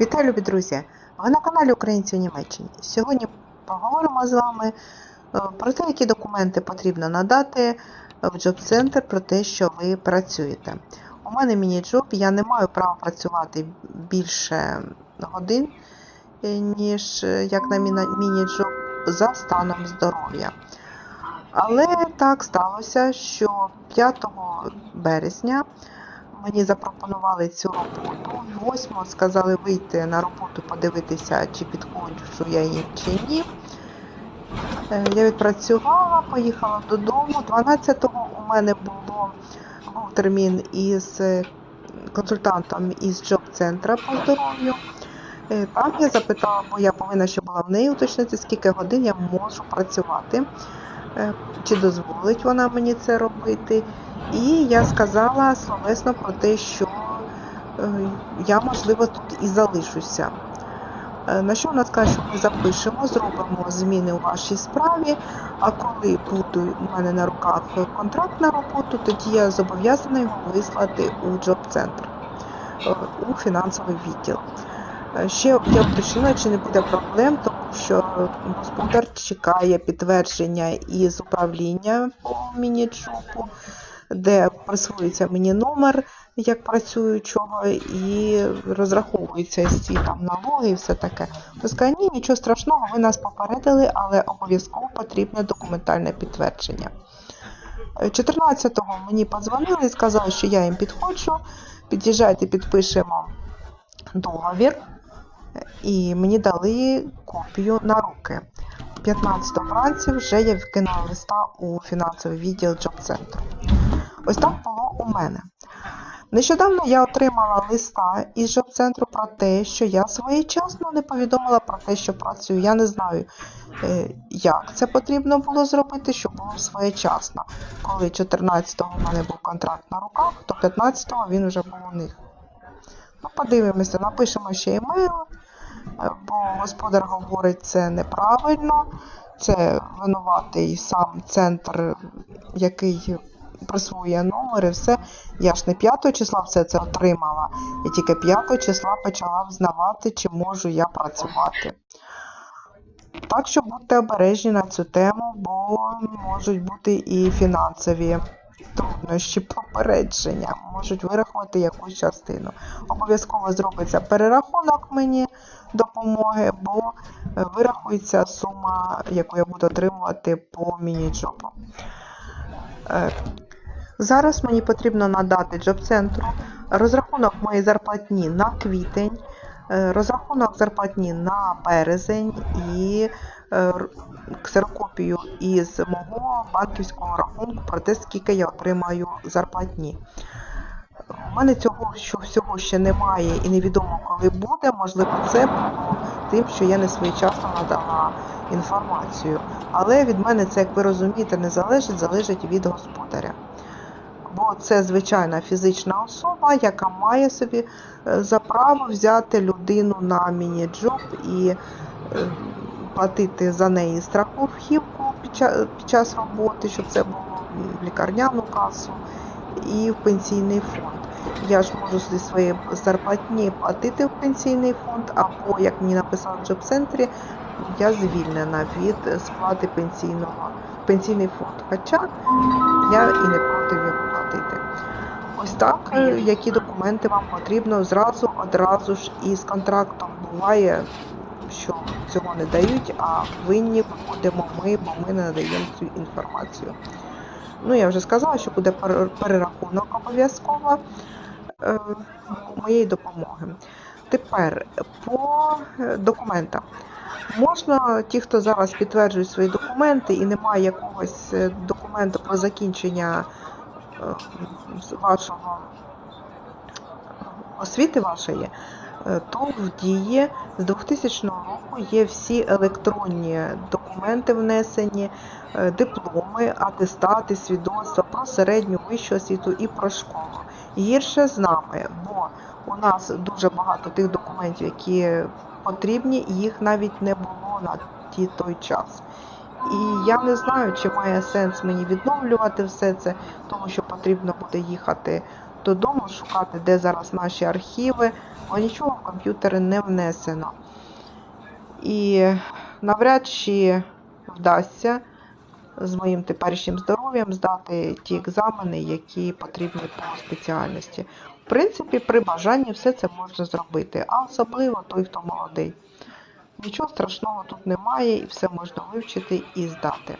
Вітаю, любі друзі! Ви на каналі Українці в Німеччині. Сьогодні поговоримо з вами е, про те, які документи потрібно надати в джоб-центр про те, що ви працюєте. У мене міні-джоб, я не маю права працювати більше годин, е, ніж е, як на міні-джоб за станом здоров'я. Але так сталося, що 5 березня мені запропонували цю роботу. Восьмо сказали вийти на роботу, подивитися, чи підходжу я їм чи ні. Е, Я відпрацювала, поїхала додому. 12-го у мене було, був термін із е, консультантом із джоб-центра по здоров'ю. Е, Там я запитала, бо я повинна ще була в неї уточнити, скільки годин я можу працювати, чи дозволить вона мені це робити. І я сказала словесно про те, що е, я, можливо, тут і залишуся. Е, На що вона скаже, що ми запишемо, зробимо зміни у вашій справі, а коли буде у мене на руках контракт на роботу, тоді я зобов'язана його вислати у джоб-центр, е, у фінансовий відділ. Е, Ще я уточнила, чи не буде проблем, що господар чекає підтвердження із управління по міні-джопу, де присвоюється мені номер як працюючого і розраховуються всі там налоги і все таке. Сказала, ні, нічого страшного, ви нас попередили, але обов'язково потрібне документальне підтвердження. Е, 14-го мені подзвонили і сказали, що я їм підходжу. Під'їжджайте, підпишемо договір. І мені дали копію на руки. 15 вранці вже я вкинула листа у фінансовий відділ джоб-центру. Ось так було у мене. Нещодавно я отримала листа із джоб-центру про те, що я своєчасно не повідомила про те, що працюю. Я не знаю, е, як це потрібно було зробити, щоб було своєчасно. Коли 14-го в мене був контракт на руках, то 15-го він вже був у них. Ну, подивимося, напишемо ще емейл, бо господар говорить, це неправильно, це винуватий сам центр, який присвоює номер і все. Я ж не 5 числа все це отримала, я тільки 5 числа почала взнавати, чи можу я працювати. Так що будьте обережні на цю тему, бо можуть бути і фінансові труднощі попередження, можуть вирахувати якусь частину. Обов'язково зробиться перерахунок мені допомоги, бо е, вирахується сума, яку я буду отримувати по міні-джобу. Е, Зараз мені потрібно надати джоб-центру розрахунок моєї зарплатні на квітень, е, розрахунок зарплатні на березень і ксерокопію із мого банківського рахунку про те, скільки я отримаю зарплатні. У мене цього що всього ще немає і невідомо коли буде. Можливо, це було тим, що я не своєчасно надала інформацію. Але від мене це, як ви розумієте, не залежить, залежить від господаря. Бо це звичайна фізична особа, яка має собі е, за право взяти людину на міні-джоб і е, платити за неї страховку під ча- під час роботи, щоб це було в лікарняну касу і в пенсійний фонд. Я ж можу зі своєї зарплатні платити в пенсійний фонд, або, як мені написали в джоб-центрі, я звільнена від сплати пенсійного пенсійний фонд. Хоча я і не проти його платити. Ось так, які документи вам потрібно зразу, одразу ж із контрактом буває, що цього не дають, а винні виходимо ми, бо ми не надаємо цю інформацію. Ну, я вже сказала, що буде перерахунок обов'язково е, моєї допомоги. Тепер по документам. Можна, ті, хто зараз підтверджують свої документи і немає якогось е, документу про закінчення е, вашого освіти вашої, е, то в дії з 2000 року є всі електронні документи внесені, е, дипломи, атестати, свідоцтва про середню вищу освіту і про школу. Гірше з нами, бо у нас дуже багато тих документів, які потрібні, їх навіть не було на ті той час. І я не знаю, чи має сенс мені відновлювати все це, тому що потрібно буде їхати додому, шукати, де зараз наші архіви, бо нічого в комп'ютери не внесено. І навряд чи вдасться з моїм теперішнім здоров'ям здати ті екзамени, які потрібні по спеціальності. В принципі, при бажанні все це можна зробити, а особливо той, хто молодий. Нічого страшного тут немає, і все можна вивчити і здати.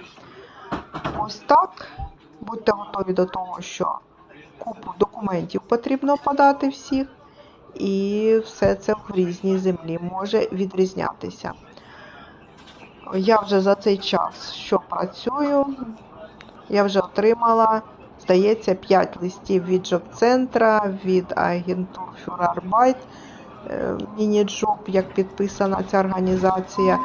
Ось так. Будьте готові до того, що купу документів потрібно подати всіх, і все це в різній землі може відрізнятися. Я вже за цей час, що працюю, я вже отримала, здається, 5 листів від Джоб-центра, від агентур Фюрарбайт, Мініджоп, як підписана ця організація.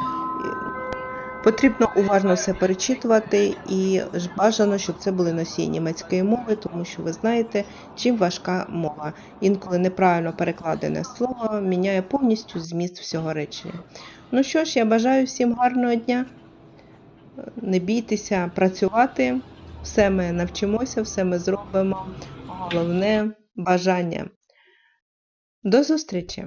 Потрібно уважно все перечитувати і бажано, щоб це були носії німецької мови, тому що ви знаєте, чим важка мова. Інколи неправильно перекладене слово міняє повністю зміст всього речення. Ну що ж, я бажаю всім гарного дня. Не бійтеся працювати, все ми навчимося, все ми зробимо. Головне бажання. До зустрічі!